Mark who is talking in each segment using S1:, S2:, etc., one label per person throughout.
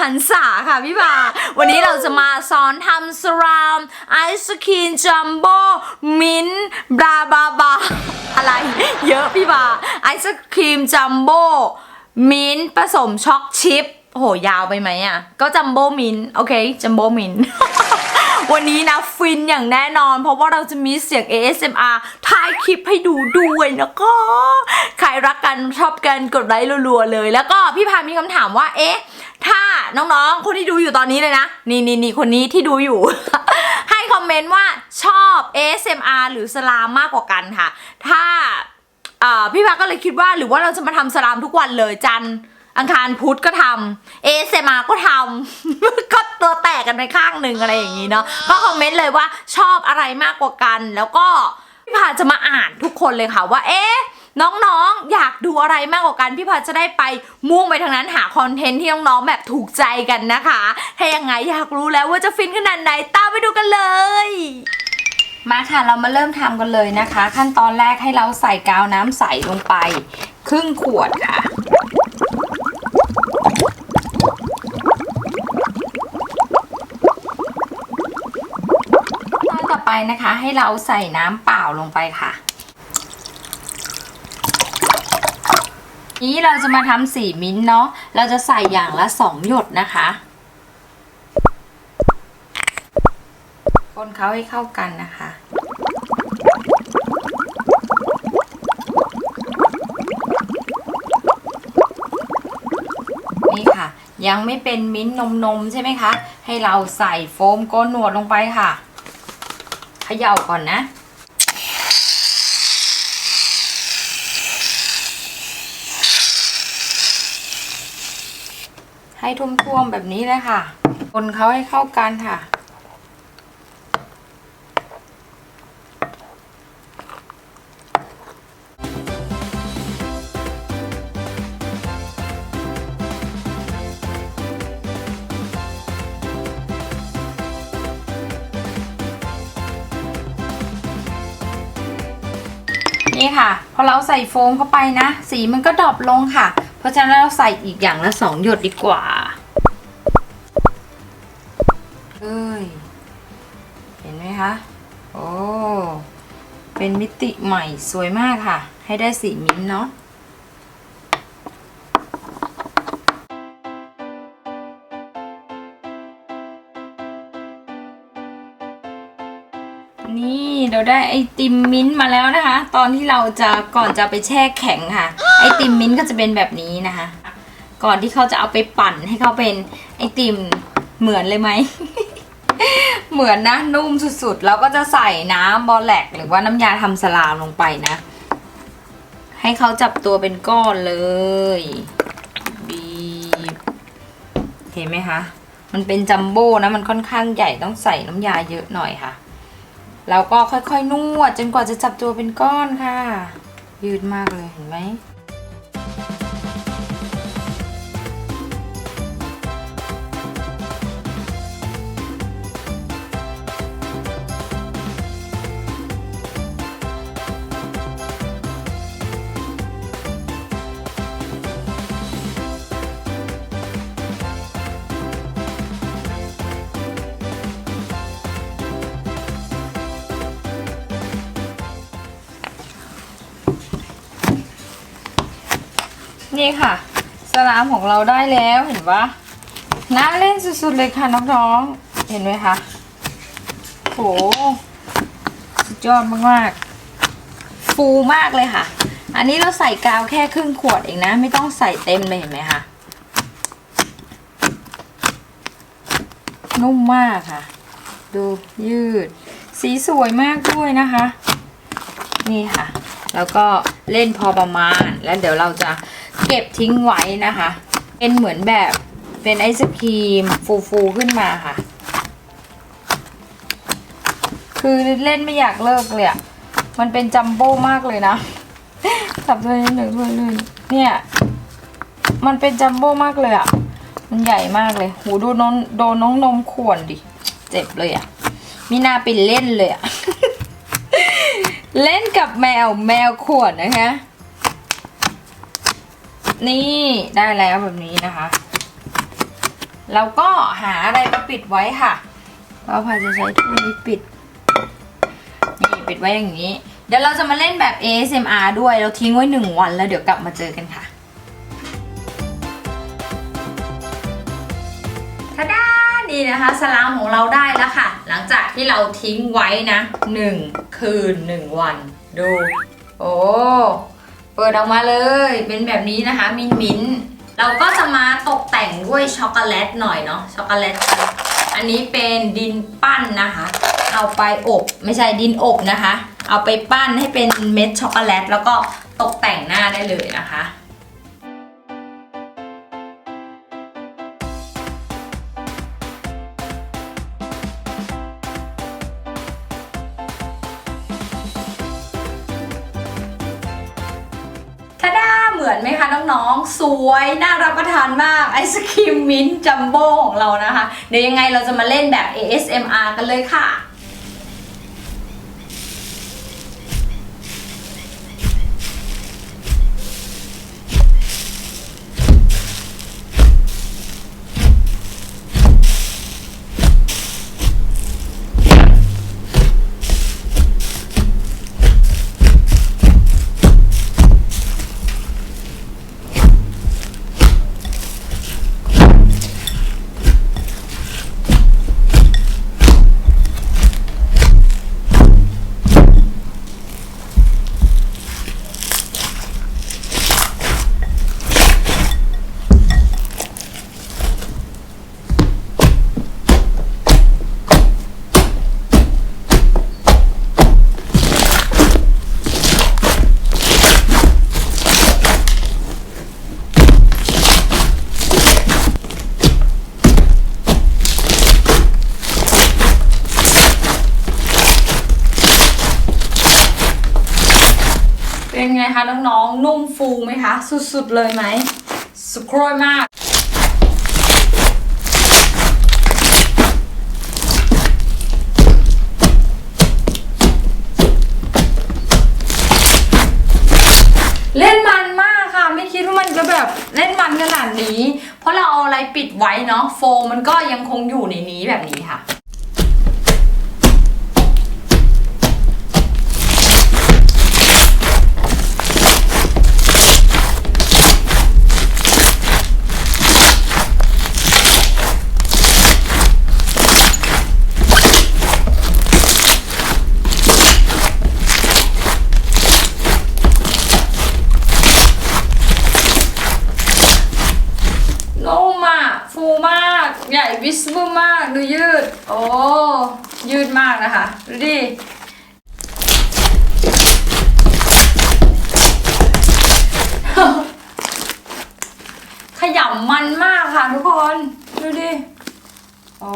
S1: หันษาค่ะพี่บาวันนี้เราจะมาสอนทำสรามไอศครีมจัมโบ้มิ้นท์บราบาบาอะไร เยอะพี่บาไอศครีมจัมโบ้มิ้นท์ผสมช็อกชิพโหยาวไปไหมอะ ก็จัมโบ้มิ้นโอเคจัมโบ้มิ้น วันนี้นะฟินอย่างแน่นอน เพราะว่าเราจะมีเสียง ASMR ท้ายคลิปให้ดูด้วยนะคะใครรักกันชอบกันกดไลค์รัวๆเลย แล้วก็พี่พามีคำถามว่า เอ๊ะ ถ้าน้องๆ คนที่ดูอยู่ตอนนี้เลยนะ นี่นี่นี่คนนี้ที่ดูอยู่ ให้คอมเมนต์ว่าชอบ ASMR หรือสลามมากกว่ากันค่ะ ถ้าอ่าพี่พาก็เลยคิดว่าหรือว่าเราจะมาทำสลามทุกวันเลยจันทร์ อังคารพุธก็ทำ ASMR ก็ทำ ก็ตัวแตกกันไปข้างหนึ่งอะไรอย่างนี้เนาะก็คอมเมนต์เลยว่าชอบอะไรมากกว่ากัน แล้วก็พี่พาจะมาอ่านทุกคนเลยค่ะว่าเอ๊ะน้องๆ อยากดูอะไรมากกว่ากัน พี่พาจะได้ไปมุ่งไปทางนั้นหาคอนเทนต์ที่น้องๆ แบบถูกใจกันนะคะ ถ้ายังไงอยากรู้แล้วว่าจะฟินขนาดไหนตามไปดูกันเลย มาค่ะเรามาเริ่มทำกันเลยนะคะ ขั้นตอนแรกให้เราใส่กาวน้ำใสลงไป ครึ่งขวดค่ะ ขั้นต่อ ไปนะคะ ให้เราใส่น้ำเปล่าลงไปค่ะนี้เราจะมาทำสีมิ้นท์เนาะ เราจะใส่อย่างละสองหยดนะคะ คนเขาให้เข้ากันนะคะ นี่ค่ะ ยังไม่เป็นมิ้นท์นมนมใช่ไหมคะ ให้เราใส่โฟมโกนหนวดลงไปค่ะ ย่าก่อนนะ ให้ทุ่มๆแบบนี้เลยค่ะ คนเขาให้เข้ากันค่ะ นี่ค่ะ พอเราใส่โฟมเข้าไปนะ สีมันก็ดรอปลงค่ะ เพราะฉะนั้นเราใส่อีกอย่างละสองหยดดีกว่าเอ้ยเห็นไหมคะ โอ้ เป็นมิติใหม่สวยมากค่ะ ให้ได้สีมิ้นเนาะ ได้ไอติมมิ้นท์มาแล้วนะคะ ตอนที่เราจะก่อนจะไปแช่แข็งค่ะ ไอติมมิ้นท์ก็จะเป็นแบบนี้นะคะ ก่อนที่เขาจะเอาไปปั่นให้เขาเป็นไอติมเหมือนเลยไหม เหมือนนะนุ่มสุดๆ แล้วก็จะใส่น้ำบอแลกหรือว่าน้ำยาทำสลามลงไปนะ ให้เขาจับตัวเป็นก้อนเลยบีบเห็นไหมคะ มันเป็นจัมโบ้นะ มันค่อนข้างใหญ่ต้องใส่น้ำยาเยอะหน่อยค่ะ แล้วก็ค่อยๆนวดจนกว่าจะจับตัวเป็นก้อนค่ะ ยืดมากเลยเห็นไหม นี่ค่ะ สลามของเราได้แล้วเห็นปะน่าเล่นสุดๆเลยค่ะน้องๆ เห็นไหมคะโหสุดยอดมากๆ ฟูมากเลยค่ะ อันนี้เราใส่กาวแค่ครึ่งขวดเองนะ ไม่ต้องใส่เต็มเลยเห็นไหมคะ นุ่มมากค่ะ ดูยืด สีสวยมากด้วยนะคะ นี่ค่ะ แล้วก็เล่นพอประมาณ แล้วเดี๋ยวเราจะ เก็บทิ้งไว้นะคะ เป็นเหมือนแบบเป็นไอศครีมฟูๆขึ้นมาค่ะ คือเล่นไม่อยากเลิกเลยอะมันเป็นจัมโบ้มากเลยนะจับด้วยนิดหนึ่งด้วยลื่นเนี่ย มันเป็นจัมโบ้มากเลยอะมันใหญ่มากเลย หูดูน้องโดนน้องนมข่วนดิ เจ็บเลยอะมีนาไปเล่นเลยอะเล่นกับแมวแมวขวดนะคะ นี่ได้แล้วแบบนี้นะคะแล้วก็หาอะไรมาปิดไว้ค่ะป้าพาจะใช้ถ้วยนี้ปิด นี่ปิดไว้อย่างนี้ เดี๋ยวเราจะมาเล่นแบบ ASMR ด้วย เราทิ้งไว้หนึ่งวันแล้วเดี๋ยวกลับมาเจอกันค่ะทาดานี่นะคะ สลามของเราได้แล้วค่ะ หลังจากที่เราทิ้งไว้นะหนึ่งคืนหนึ่งวัน ดู โอ้ ปิดออกมาเลย เป็นแบบนี้นะคะ มินมินเราก็จะมาตกแต่งด้วยช็อกโกแลตหน่อยเนาะช็อกโกแลตอันนี้เป็นดินปั้นนะคะ เอาไปอบไม่ใช่ดินอบนะคะ เอาไปปั้นให้เป็นเม็ดช็อกโกแลตแล้วก็ตกแต่งหน้าได้เลยนะคะ ทาดาเหมือนไหมคะน้องๆ สวยน่ารับประทานมากไอศครีมมิ้นจัมโบ้ของเรานะคะ เดี๋ยวยังไงเราจะมาเล่นแบบ ASMR กันเลยค่ะ คะน้องๆ นุ่มฟูไหมคะ สุดๆเลยไหมสุดโครยมาก เล่นมันมากค่ะ ไม่คิดว่ามันจะแบบเล่นมันขนาดนี้ เพราะเราเอาอะไรปิดไว้เนาะโฟมมันก็ยังคงอยู่ในนี้แบบนี้ค่ะ ใหญ่วิสบูมากดูยืด โอ้ยืดมากนะคะ ดูดิขยำมันมากค่ะทุกคน ดูดิโอ้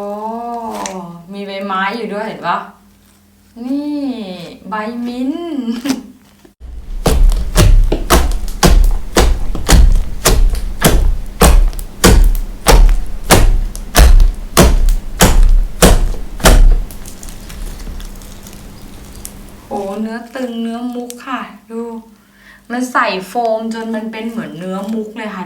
S1: มีใบไม้อยู่ด้วยเห็นปะนี่ ใบมิ้น อ้เนื้อตึงเนื้อมุกค่ะ ดู มันใส่โฟมจนมันเป็นเหมือนเนื้อมุกเลยค่ะ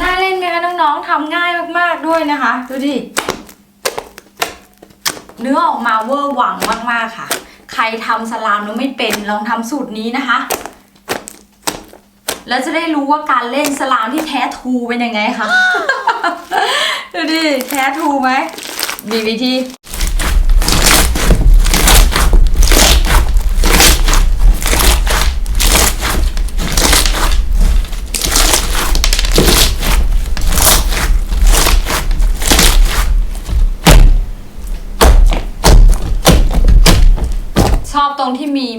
S1: น่าเล่นไหมคะน้องๆทำง่ายมากๆด้วยนะคะ ดูดิ เนื้อออกมาเวอร์หวังมากๆค่ะ ใครทำสลามแล้วไม่เป็นลองทำสูตรนี้นะคะแล้วจะได้รู้ว่าการเล่นสลามที่แท้ทูเป็นยังไงคะ ดูดิแท้ทูไหมมีวิธี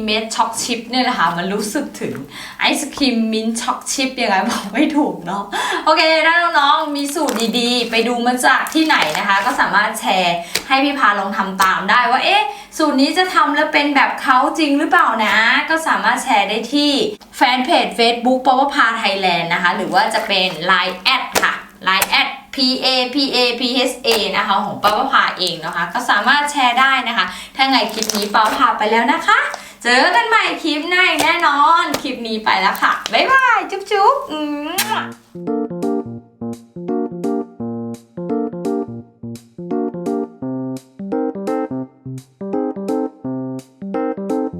S1: เม็ดช็อกชิพเนี่ยแหละค่ะมันรู้สึกถึงไอศครีมมิ้นช็อกชิพยังไงบอกไม่ถูกเนาะโอเคถ้าน้องๆมีสูตรดีๆ ไปดูมาจากที่ไหนนะคะ ก็สามารถแชร์ให้พี่พาลองทำตามได้ว่าเอ๊ะสูตรนี้จะทำแล้วเป็นแบบเขาจริงหรือเปล่านะ ก็สามารถแชร์ได้ที่แฟนเพจ Facebook ปวพาไทยแลนด์นะคะ หรือว่าจะเป็น Line แอดค่ะ Line แอด P A P A P H A นะคะ ของป้าป้าพาเองนะคะ ก็สามารถแชร์ได้นะคะ ถ้าไงคลิปนี้ป้าป้าพาไปแล้วนะคะ เจอกันใหม่คลิปหน้าแน่นอน คลิปนี้ไปแล้วค่ะ บ๊ายบาย จุ๊บจุ๊บอืม